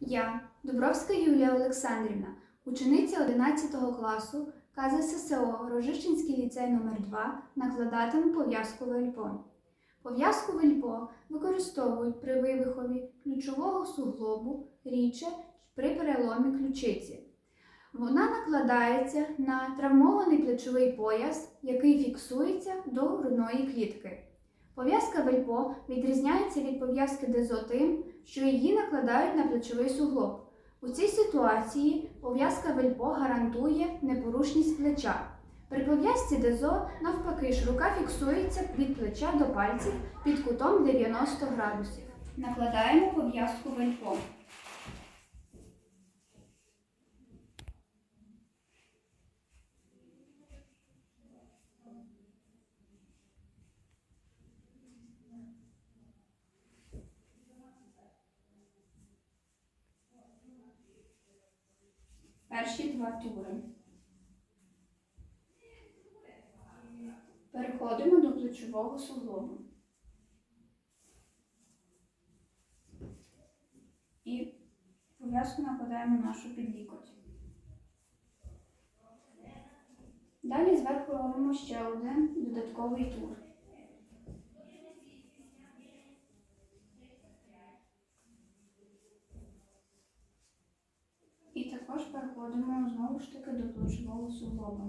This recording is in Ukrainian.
Я, Дубровська Юлія Олександрівна, учениця 11 класу КЗССО Рожищенський ліцей номер 2 накладатиму пов'язку вельпо. Пов'язку вельпо використовують при вивихові ключового суглобу, річе при переломі ключиці. Вона накладається на травмований плечовий пояс, який фіксується до грудної клітки. Пов'язка вельпо відрізняється від пов'язки дезо тим, що її накладають на плечовий суглоб. У цій ситуації пов'язка вельпо гарантує непорушність плеча. При пов'язці дезо, навпаки, ж рука фіксується від плеча до пальців під кутом 90 градусів. Накладаємо пов'язку вельпо. Перші два тури. Переходимо до плечового суглобу. І пов'язку накладаємо нашу підлікоть. Далі зверху робимо ще один додатковий тур. І також переходимо знову ж таки до плечового суглоба.